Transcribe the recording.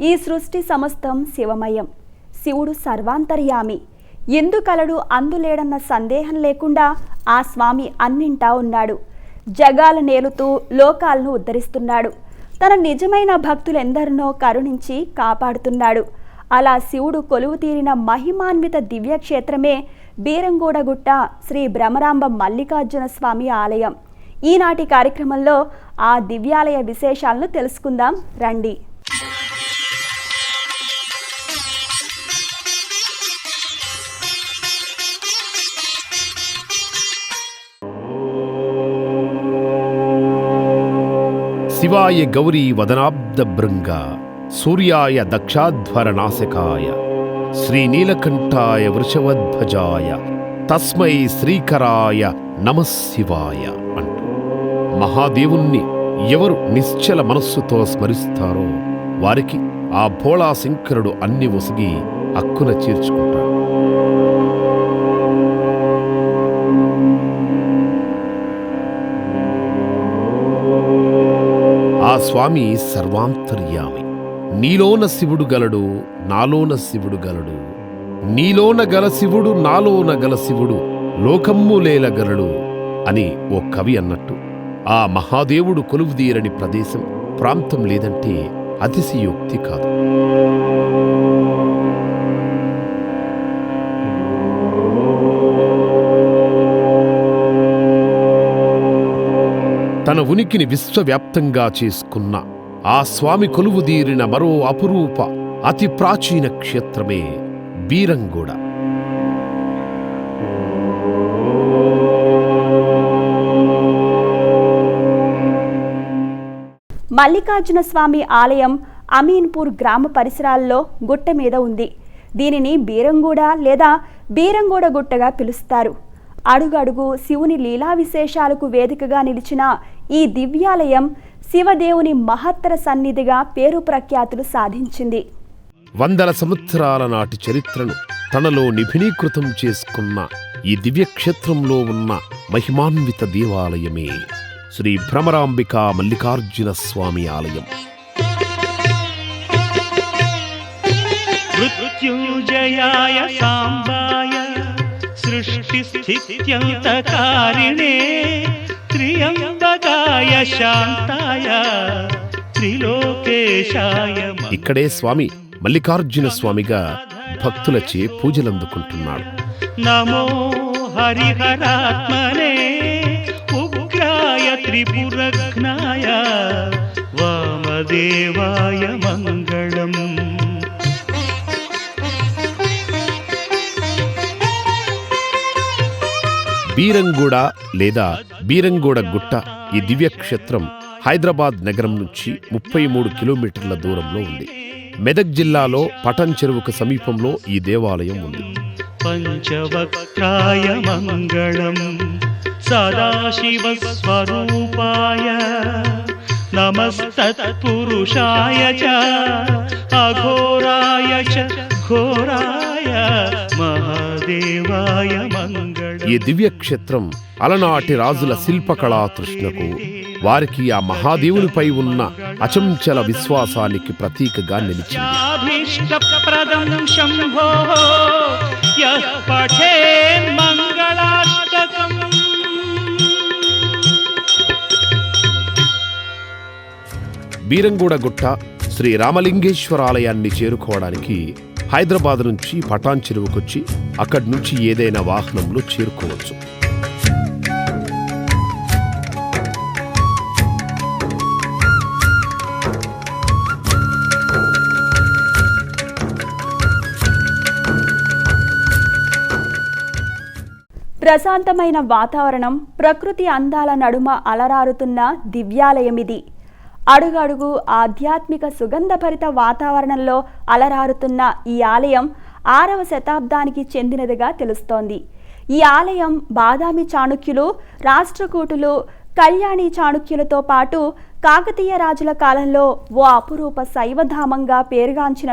ఈ సృష్టి సమస్తం శివమయం. శివుడు సర్వాంతర్యామి. ఎందుకలడు అందులేడన్న సందేహం లేకుండా ఆ స్వామి అన్నింటా ఉన్నాడు. జగాల నేలుతూ లోకాలను ఉద్ధరిస్తున్నాడు. తన నిజమైన భక్తులెందరినో కరుణించి కాపాడుతున్నాడు. అలా శివుడు కొలువు తీరిన మహిమాన్విత దివ్యక్షేత్రమే బీరంగూడగుట్ట శ్రీ భ్రమరాంబ మల్లికార్జున స్వామి ఆలయం. ఈనాటి కార్యక్రమంలో ఆ దివ్యాలయ విశేషాలను తెలుసుకుందాం. రండి. శివాయ గౌరీ వదనాబ్దభృంగ సూర్యాయ దక్షాధ్వర నాశకాయ శ్రీనీలకంఠాయ వృషవధ్వజాయ తస్మై శ్రీకరాయ నమశివాయ అంటూ. మహాదేవుణ్ణి ఎవరు నిశ్చల మనస్సుతో స్మరిస్తారో వారికి ఆ భోళాశంకరుడు అన్ని ఒసిగి అక్కున చేర్చుకుంటాడు. ఆ స్వామి సర్వాంతర్యామి. నీలోన శివుడు గలడు నాలోన శివుడు గలడు. నీలోన గల శివుడు నాలోన గల శివుడు లోకమ్ములేల గలడు అని ఓ కవి అన్నట్టు. ఆ మహాదేవుడు కొలువుదీరని ప్రదేశం ప్రాంతం లేదంటే అతిశయోక్తి కాదు. తన ఉనికిని విశ్వవ్యాప్తంగా చేసుకున్న ఆ స్వామి కొలువుదీరిన మరో అపురూప అతి ప్రాచీన క్షేత్రమే బీరంగూడ. మల్లికార్జున స్వామి ఆలయం అమీన్పూర్ గ్రామ పరిసరాల్లో గుట్ట మీద ఉంది. దీనిని బీరంగూడ లేదా బీరంగూడ గుట్టగా పిలుస్తారు. అడుగడుగు శివుని లీలా విశేషాలకు వేదికగా నిలిచిన ఈ దివ్యాలయం శివదేవుని మహత్తర సన్నిధిగా పేరు ప్రఖ్యాతులు సాధించింది. వందల సంవత్సరాల నాటి చరిత్రను తనలో నిభినీకృతం చేసుకున్న ఈ దివ్యక్షేత్రంలో ఉన్న మహిమాన్విత దేవాలయమే శ్రీ భ్రమరాంబికా మల్లికార్జున స్వామి ఆలయం. మృత్యుంజయాయ సాంబాయ సృష్టిస్థిత్యంతకారిణే త్రియంబకాయ శాంతాయ త్రిలోకేశాయ ఇక్కడే స్వామి మల్లికార్జున స్వామిగా భక్తులచే పూజలందుకుంటున్నాడు. నమో హరిహరాత్మనే ఉగ్రాయ త్రిపురఘ్నాయ వామదేవాయ మంగళం. బీరంగూడ లేదా బీరంగూడ గుట్ట ఈ దివ్యక్షేత్రం హైదరాబాద్ నగరం నుంచి ముప్పై మూడు కిలోమీటర్ల దూరంలో ఉంది. మెదక్ జిల్లాలో పటన్ చెరువుకు సమీపంలో ఈ దేవాలయం ఉంది. అఘోరాయ ఘోరాయ మహా ఈ దివ్యక్షేత్రం అలనాటి రాజుల శిల్పకళా తృష్ణకు వారికి ఆ మహాదేవునిపై ఉన్న అచంచల విశ్వాసానికి ప్రతీకగా నిలిచింది. బీరంగూడ గుట్ట శ్రీ రామలింగేశ్వర ఆలయాన్ని చేరుకోవడానికి హైదరాబాద్ నుంచి పటాన్ చెరువుకొచ్చి అక్కడి నుంచి ఏదైనా వాహనంలో చేరుకోవచ్చు. ప్రశాంతమైన వాతావరణం ప్రకృతి అందాల నడుమ అలరారుతున్న దివ్యాలయమిది. అడుగడుగు ఆధ్యాత్మిక సుగంధభరిత వాతావరణంలో అలరారుతున్న ఈ ఆలయం ఆరవ శతాబ్దానికి చెందినదిగా తెలుస్తోంది. ఈ ఆలయం బాదామి చాణుక్యులు రాష్ట్రకూటులు కళ్యాణి చాణుక్యులతో పాటు కాకతీయ రాజుల కాలంలో ఓ అపురూప శైవధామంగా పేరుగాంచిన